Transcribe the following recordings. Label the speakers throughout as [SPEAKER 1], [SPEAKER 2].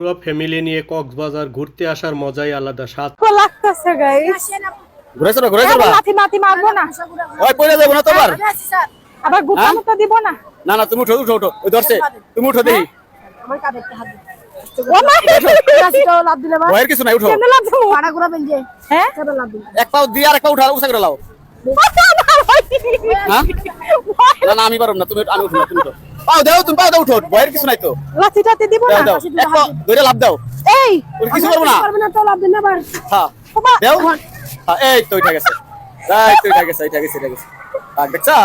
[SPEAKER 1] পুরো ফ্যামিলি নিয়ে কক্সবাজার ঘুরতে আসার মজাই আলাদা সাত
[SPEAKER 2] লাগতেছে গাইস
[SPEAKER 3] ঘুরে চলো ঘুরে চলো
[SPEAKER 2] লাথি মাথি মারবো না।
[SPEAKER 3] ওই পড়ে যাব না তোমার?
[SPEAKER 2] আবার গুতা
[SPEAKER 3] হ্যাঁ?
[SPEAKER 2] মুতা দিব না?
[SPEAKER 3] না না তুমি উঠো উঠো উঠো। ওই ধরছে তুমি উঠো দেখি।
[SPEAKER 2] ও মা!
[SPEAKER 3] ভয়ের কিছু নাই উঠো।
[SPEAKER 2] কেন লাথি হ্যাঁ?
[SPEAKER 3] এক পাও দিয়ে আর এক পাও উঠা উঠা করে লাও। হ্যাঁ? না না আমি পারব না তুমি আমি উঠো তুমি উঠো। পাও দাও তুমি পাও দাও উঠো ভয়ের কিছু নাই তো।
[SPEAKER 2] লাথি টাথি দিব
[SPEAKER 3] দাও
[SPEAKER 2] না।
[SPEAKER 3] দাও এক ধরে লাভ দাও।
[SPEAKER 2] এই
[SPEAKER 3] ওর কিছু করব না। পারবে
[SPEAKER 2] না তো লাভ দেন আবার। হ্যাঁ।
[SPEAKER 3] দাও। হ্যাঁ এই তো উঠা গেছে। এই তো উঠা গেছে উঠা গেছে উঠা গেছে। আর দেখছা?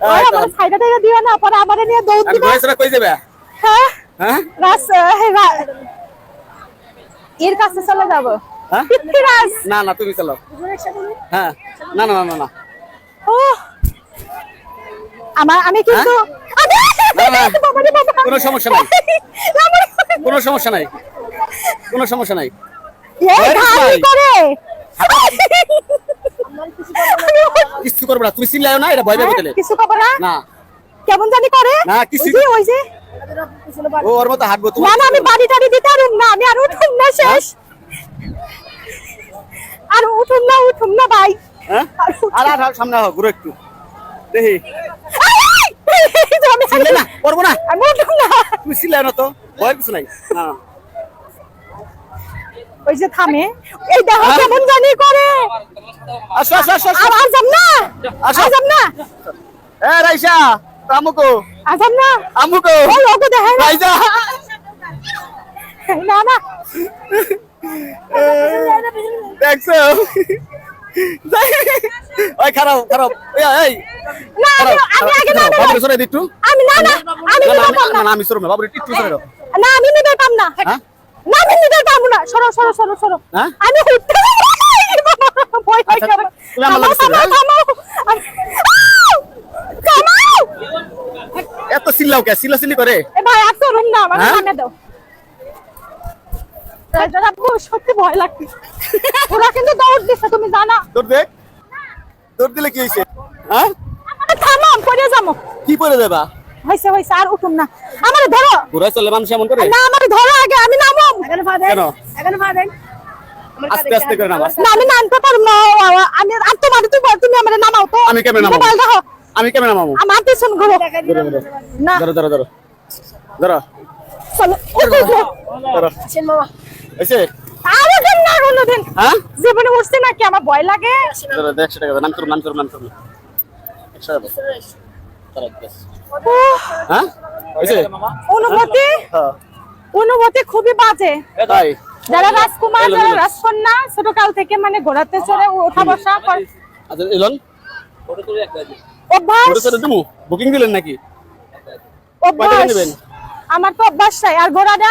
[SPEAKER 3] তো।
[SPEAKER 2] আমার সাইডে থেকে দিও না পরে আমারে নিয়ে দৌড় দিবে।
[SPEAKER 3] ঘুরে চলো কই যাবে?
[SPEAKER 2] হ্যাঁ?
[SPEAKER 3] হ্যাঁ?
[SPEAKER 2] রাস রা- এর কাছে চলে যাব।
[SPEAKER 3] হ্যাঁ? না না তুমি চলো। হ্যাঁ। না না না না না।
[SPEAKER 2] ও আমার আমি কিন্তু।
[SPEAKER 3] কোনো সমস্যা নাই। কোনো সমস্যা নাই। কোনো সমস্যা নাই। কিছু করবে না। তুমি চিল্লাও না এটা ভয় পাবে তাহলে
[SPEAKER 2] কিছু খবর না?
[SPEAKER 3] না।
[SPEAKER 2] কেমন জানি করে?
[SPEAKER 3] না, কিছু-
[SPEAKER 2] ওই যে,
[SPEAKER 3] ও ওর মতো হাঁটবো
[SPEAKER 2] না
[SPEAKER 3] তোমার
[SPEAKER 2] না আমি বাড়ি টাড়ি দিতে পারুম না আমি আর উঠুম না শেষ। আর উঠুম না উঠুম না ভাই।
[SPEAKER 3] হ্যাঁ?
[SPEAKER 2] আর
[SPEAKER 3] আর সামনে হও ঘুরো একটু। দেখি
[SPEAKER 2] আই! এই যে আমি
[SPEAKER 3] চিল্লে না করব না
[SPEAKER 2] আমি উঠুম না
[SPEAKER 3] তুমি চিল্লাও না তো? ভয়ের কিছু নাই। না না।
[SPEAKER 2] ওই যে থামে। এই দেখো
[SPEAKER 3] হ্যাঁ?
[SPEAKER 2] কেমন জানি করে।
[SPEAKER 3] আসো আসো আসো
[SPEAKER 2] আর না।
[SPEAKER 3] আসো।
[SPEAKER 2] না।
[SPEAKER 3] এ রাইসা আমুকো
[SPEAKER 2] আর না।
[SPEAKER 3] আমুকো
[SPEAKER 2] ওই ওকে দেখাই না।
[SPEAKER 3] রাইসা।
[SPEAKER 2] না না।
[SPEAKER 3] দেখছ? খারাপ খারাপ। এই
[SPEAKER 2] আমি। না না আমি
[SPEAKER 3] না, আমি- একটু সরে
[SPEAKER 2] না আমি নিতে না? না আমি নিতে পারব না। সরো সরো সরো সরো? আমি উঠতে ভয় ভয় করে
[SPEAKER 3] তুমি আমার! এত চিল্লাও কে? চিল্লি করে।
[SPEAKER 2] এ ভাই আর চলুন না আমার
[SPEAKER 3] হ্যাঁ?
[SPEAKER 2] দাও। সত্যি ভয় লাগছে। ওরা কিন্তু দৌড় দিচ্ছে তুমি জানা।
[SPEAKER 3] তোর দেখ তোর দিলে কি হয়েছে হ্যাঁ?
[SPEAKER 2] আমার পড়ে যাব।
[SPEAKER 3] কি করে দেবা
[SPEAKER 2] হয়েছে হয়েছে আর উঠুন না। আমার ধরো।
[SPEAKER 3] ঘুরে চলে মানুষ এমন করে?
[SPEAKER 2] না আমার ধরো আগে আমি নামো।
[SPEAKER 3] কেন? আস্তে আস্তে করে নামা।
[SPEAKER 2] না আমি নামতে পারব না। আমি আর তোমার তুমি তুমি আমার নামাও তো।
[SPEAKER 3] আমি কেমনে নামাবো?
[SPEAKER 2] দেখো।
[SPEAKER 3] আমি কেমন নামাবো?
[SPEAKER 2] আমার পিছন ঘুরো। না।
[SPEAKER 3] ধরো ধরো ধরো। ধরো।
[SPEAKER 2] চলো।
[SPEAKER 3] ধরো। এসে
[SPEAKER 2] আরও কোনোদিন
[SPEAKER 3] হ্যাঁ?
[SPEAKER 2] জীবনে উঠছি নাকি? আমার ভয় লাগে।
[SPEAKER 3] ধরো টাকা নাম করুন নাম করুন নাম করুন একশো টাকা দাও। ধরো, ব্যাস।
[SPEAKER 2] উহ,
[SPEAKER 3] হ্যাঁ?
[SPEAKER 2] অনুভূতি?
[SPEAKER 3] হ্যাঁ।
[SPEAKER 2] অনুভূতি খুবই বাজে।
[SPEAKER 3] তাই।
[SPEAKER 2] যারা রাজকুমার যারা রাজকন্যা ছোট থেকে মানে ঘোরাতে চড়ে ওঠা বসা
[SPEAKER 3] আচ্ছা এলন?
[SPEAKER 2] অভ্যাস?
[SPEAKER 3] করে দেবো? বুকিং দিলেন নাকি?
[SPEAKER 2] অভ্যাস? আমার তো অভ্যাস চাই আর ঘোড়াটা